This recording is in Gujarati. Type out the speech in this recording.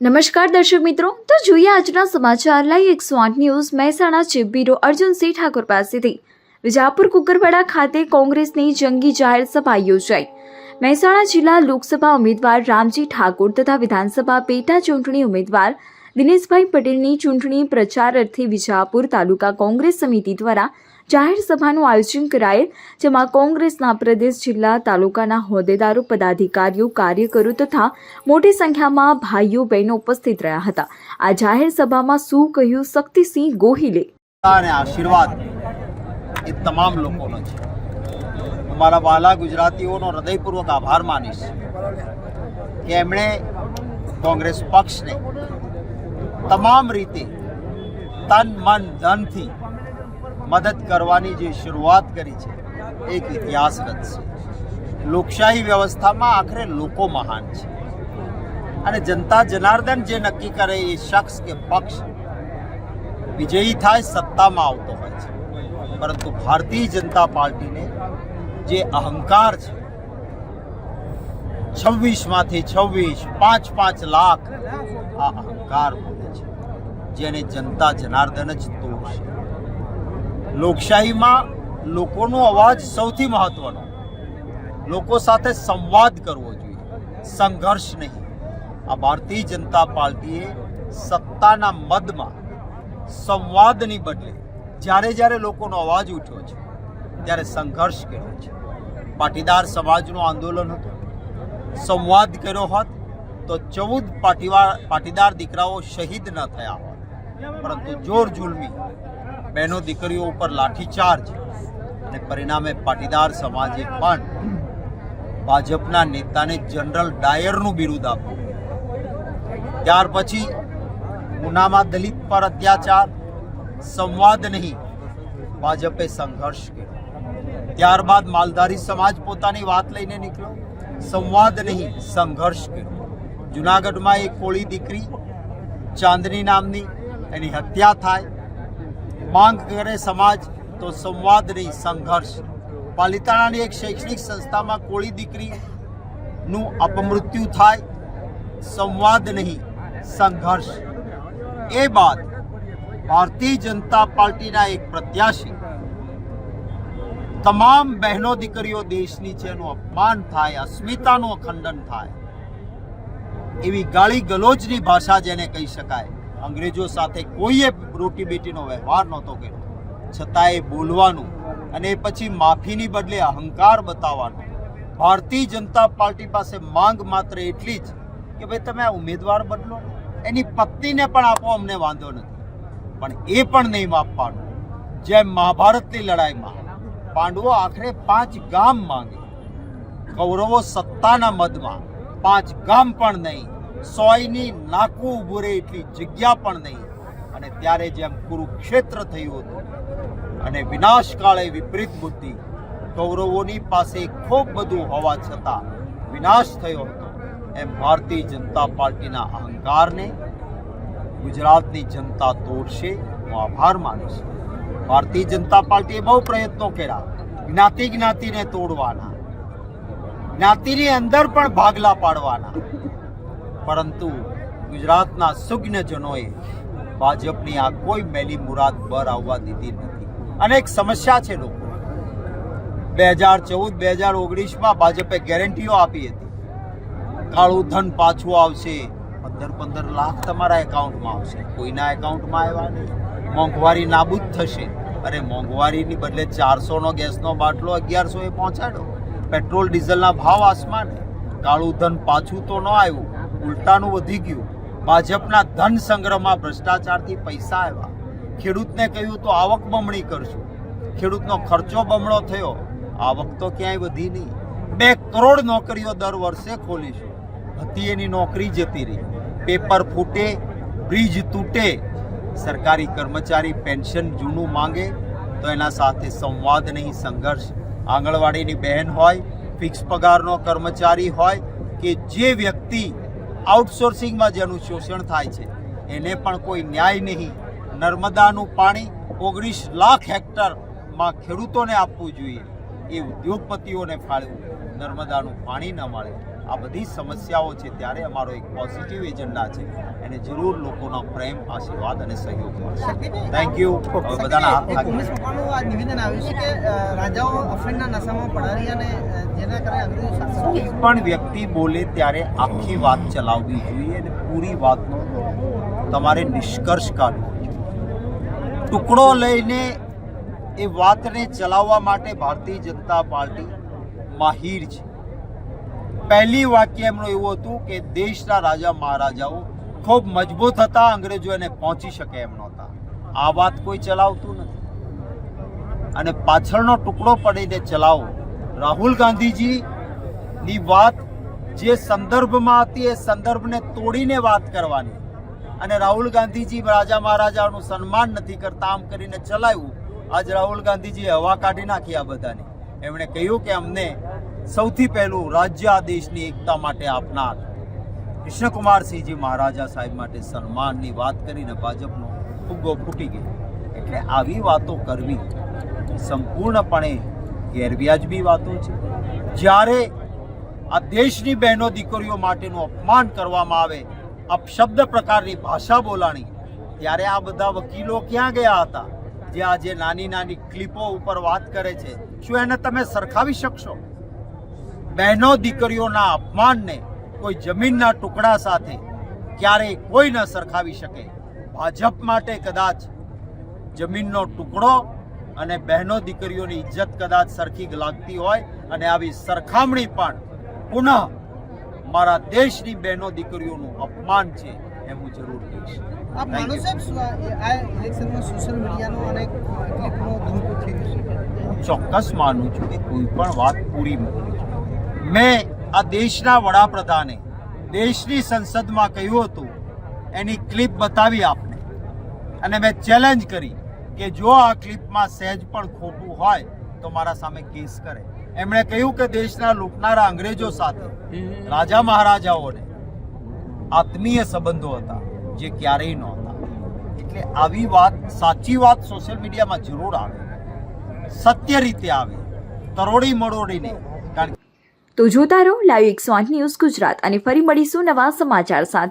નમસ્કાર દર્શક મિત્રો, તો જોઈએ આજના સમાચાર. લાઈ એકસો આઠ news. Mehsana chief bureau Arjunsinh Thakor પાસેથી. વિજાપુર કુકરવાડા ખાતે કોંગ્રેસની જંગી જાહેર સભા યોજાઈ. મહેસાણા જિલ્લા લોકસભા ઉમેદવાર રામજી ઠાકોર તથા વિધાનસભા પેટા ચૂંટણી ઉમેદવાર દિનેશભાઈ પટેલની ચૂંટણી પ્રચાર અર્થે વિજાપુર તાલુકા કોંગ્રેસ સમિતિ દ્વારા જાહેર સભાનું આયોજન કરાયેલ, જેમાં કોંગ્રેસના પ્રદેશ જિલ્લા તાલુકાના હોદ્દેદારો, પદાધિકારીઓ, કાર્યકરો તથા મોટી સંખ્યામાં ભાઈઓ, બહેનો ઉપસ્થિત રહ્યા હતા. આ જાહેર સભામાં શું કહ્યું શક્તિસિંહ ગોહિલે? આશીર્વાદ એ તમામ લોકોનો છે. અમારા વાલા ગુજરાતીઓનો હૃદયપૂર્વક આભાર માનીશ કે એમણે કોંગ્રેસ પક્ષને તમામ રીતે તન, મન, ધનથી મદદ કરવાની જે શરૂઆત કરી છે, એક ઇતિહાસ રચશે લોકશાહી વ્યવસ્થામાં આખરે લોકો મહાન છે. અને જનતા જનાર્દન જે નક્કી કરે એ શખ્સ કે પક્ષ વિજયી થાય સત્તામાં આવતો હોય છે. પરંતુ ભારતીય જનતા પાર્ટીને જે અહંકાર છે, છવ્વીસમાંથી છવ્વીસ, પાંચ પાંચ લાખ આ અહંકાર છે જેને જનતા જનાર્દન જ તોડશે. લોકશાહીમાં લોકોનો અવાજ સૌથી મહત્વનો. લોકો સાથે સંવાદ કરવો જોઈએ. સંઘર્ષ નહીં. આ ભારતીય જનતા પાર્ટીએ સત્તાના મદમાં સંવાદની બદલે જ્યારે જ્યારે લોકોનો અવાજ ઉઠ્યો છે, ત્યારે સંઘર્ષ કર્યો છે. પાટીદાર સમાજનું આંદોલન હતું. સંવાદ કર્યો હોત તો ચૌદ પાટીવાર પાટીદાર દીકરાઓ શહીદ ન થયા હોત. પરંતુ જોર જુલમી બહેનો દીકરીઓ ઉપર લાઠીચાર્જ અને પરિણામે પાટીદાર સમાજે પણ ભાજપના નેતાને જનરલ ડાયરનું બિરુદ આપ્યું. ત્યાર પછી ઉનામાં દલિત પર અત્યાચાર, સંવાદ નહીં, ભાજપે સંઘર્ષ કર્યો. ત્યારબાદ માલધારી સમાજ પોતાની વાત લઈને નીકળ્યો. સંવાદ નહીં, સંઘર્ષ કર્યો. જુનાગઢમાં એક કોળી દીકરી ચાંદની નામની એની હત્યા થાય. માંગ કરે સમાજ તો સંવાદ નહીં સંઘર્ષ. પાલિતાણાની એક શૈક્ષણિક સંસ્થામાં કોળી દીકરીનું અપમૃત્યુ થાય. સંવાદ નહીં, સંઘર્ષ. એ બાદ ભારતીય જનતા પાર્ટીના એક પ્રત્યાશી તમામ બહેનો દીકરીઓ દેશની છે એનું અપમાન થાય, અસ્મિતાનું અખંડન થાય. એવી ગાળી ગલોચની ભાષા જેને કહી શકાય. અંગ્રેજો સાથે કોઈએ રોટી બેટીનો વ્યવહાર નહોતો કર્યો. છતાં એ બોલવાનું અને પછી માફીની બદલે અહંકાર બતાવવાનો. ભારતીય જનતા પાર્ટી પાસે માંગ માત્ર એટલી જ કે ભાઈ તમે આ ઉમેદવાર બદલો. એની પત્નીને પણ આપો, અમને વાંધો નથી. પણ એ પણ નહીં માપવાનું. જેમ મહાભારતની લડાઈમાં પાંડવો આખરે પાંચ ગામ માંગે. કૌરવો સત્તાના મદમાં પાંચ ગામ પણ નહીં. સોયની નાકું ઊભું રહે એટલી જગ્યા પણ નહીં. અને ત્યારે જેમ કુરુક્ષેત્ર થયું હતું અને વિનાશકાળે વિપરીત બુદ્ધિ, કૌરવોની પાસે ખૂબ બધું હોવા છતાં વિનાશ થયો હતો, એમ ભારતીય જનતા પાર્ટીના અહંકારને ગુજરાતની જનતા તોડશે હું આભાર માનીશ ભારતીય જનતા પાર્ટીએ બહુ પ્રયત્નો કર્યા, જ્ઞાતિ જ્ઞાતિને તોડવાના, જ્ઞાતિની અંદર પણ ભાગલા પાડવાના પરંતુ ગુજરાતના સુજ્ઞજનોએ ભાજપની આ કોઈ મેલી મુરાદ બર આવવા દીધી નથી. અનેક સમસ્યા છે લોકો. બે હજાર ચૌદ, બે હજાર ઓગણીસમાં ભાજપે ગેરંટીઓ આપી હતી. કાળું ધન પાછું આવશે, પંદર પંદર લાખ તમારા એકાઉન્ટમાં આવશે. કોઈના એકાઉન્ટમાં આવ્યા નહીં. મોંઘવારી નાબૂદ થશે. અરે મોંઘવારીની બદલે ચારસોનો ગેસનો બાટલો અગિયારસો એ પહોંચાડ્યો પેટ્રોલ, ડીઝલના ભાવ આસમાને. કાળું ધન પાછું તો ન આવ્યું. ઉલટાનું વધી ગયું. ભાજપના ધન સંગ્રહમાં ભ્રષ્ટાચારથી પૈસા આવ્યા. ખેડૂતને કહ્યું, તો આવક બમણી કરશું ખેડૂતનો ખર્ચો બમણો થયો. આવક તો ક્યાંય વધી નહીં. બે કરોડ નોકરીઓ દર વર્ષે ખોલીશું. હતી એની નોકરી જતી રહી. પેપર ફૂટે, બ્રિજ તૂટે. સરકારી કર્મચારી પેન્શન જૂનું માંગે, તો એના સાથે સંવાદ નહીં, સંઘર્ષ. આંગણવાડીની બહેન હોય, ફિક્સ પગારનો કર્મચારી હોય, કે જે વ્યક્તિ આઉટસોર્સિંગમાં જેનું શોષણ થાય છે. એને પણ કોઈ ન્યાય નહીં. નર્મદાનું પાણી ઓગણીસ લાખ હેક્ટરમાં ખેડૂતોને આપવું જોઈએ. એ ઉદ્યોગપતિઓને ફાળવું નર્મદાનું પાણી ન મળે. આ બધી સમસ્યાઓ છે ત્યારે અમારો એક પોઝિટિવ એજન્ડા છે. એને જરૂર લોકોનો પ્રેમ આશીર્વાદ અને સહયોગ મળશે. થેન્ક યુ બધાના હાથ નિવેદન આવ્યું છે કે રાજાઓ અફીણના નશામાં પડારી અને પણ વ્યક્તિ બોલે ત્યારે આખી વાત ચલાવવી જોઈએ અને પૂરી વાતનો તમારે નિષ્કર્ષ કાઢવો ટુકડો લઈને એ વાતને ચલાવવા માટે ભારતીય જનતા પાર્ટી માહિર છે. પહેલી વાક્ય એમનું એવું હતું કે દેશના રાજા મહારાજાઓ ખૂબ મજબૂત હતા, અંગ્રેજો એને પહોંચી શકે એમ નહોતા. આ વાત કોઈ ચલાવતું નથી. અને પાછળનો ટુકડો પડીને ચલાવો. રાહુલ ગાંધીજીની વાત જે સંદર્ભમાં હતી એ સંદર્ભને તોડીને વાત કરવાની. અને રાહુલ ગાંધીજી રાજા મહારાજાનું સન્માન નથી કરતા, આમ કરીને ચલાવ્યું. આજ રાહુલ ગાંધીજીએ હવા કાઢી નાખી આ બધાની. એમણે કહ્યું કે અમને સૌથી પહેલું રાજ્ય આ દેશની એકતા માટે આપનાર કૃષ્ણકુમારસિંહજી મહારાજા સાહેબ માટે સન્માનની વાત કરીને ભાજપનો ફુગ્ગો ફૂટી ગયો. એટલે આવી વાતો કરવી સંપૂર્ણપણે ગેરવ્યાજબી વાતો છે. જ્યારે આ દેશની બહેનો દીકરીઓ માટેનું અપમાન કરવામાં આવે, અપશબ્દ પ્રકારની ભાષા બોલાણી, ત્યારે આ બધા વકીલો ક્યાં ગયા હતા? જે આજે નાની નાની ક્લિપો ઉપર વાત કરે છે. શું એને તમે સરખાવી શકશો? બહેનો દીકરીઓના અપમાનને કોઈ જમીનના ટુકડા સાથે ક્યારેય કોઈ ન સરખાવી શકે. ભાજપ માટે કદાચ જમીનનો ટુકડો અને બહેનો દીકરીઓની ઇજ્જત કદાચ સરખી લાગતી હોય અને આવી સરખામણી પણ પુનઃ મારા દેશની બહેનો દીકરીઓનું અપમાન છે એમ હું જરૂર કહીશ. આપ માનો સાહેબ આ આ ઇલેક્શનમાં સોશિયલ મીડિયાનો અને ક્લિપનો દુરુપયોગ થઈ હું ચોક્કસ માનું છું કે કોઈ પણ વાત પૂરી મૂકવી છું. મેં આ દેશના વડાપ્રધાને દેશની સંસદમાં કહ્યું હતું એની ક્લિપ બતાવી આપને. અને મેં ચેલેન્જ કરી. કે જો આ ક્લિપમાં સહેજ પણ ખોટું હોય તો મારા સામે કેસ કરે. એમણે કહ્યું કે દેશના લૂંટનારા અંગ્રેજો સાથે રાજા મહારાજાઓને આત્મીય સંબંધો હતા, જે ક્યારેય નહોતા. એટલે આવી વાત, સાચી વાત સોશિયલ મીડિયામાં જરૂર આવે. સત્ય રીતે આવે. તરોડી મરોડી નહીં તો જોતા રહો લાઈવ એકસો આઠ ન્યૂઝ ગુજરાત અને ફરી મળીશું નવા સમાચાર સાથે.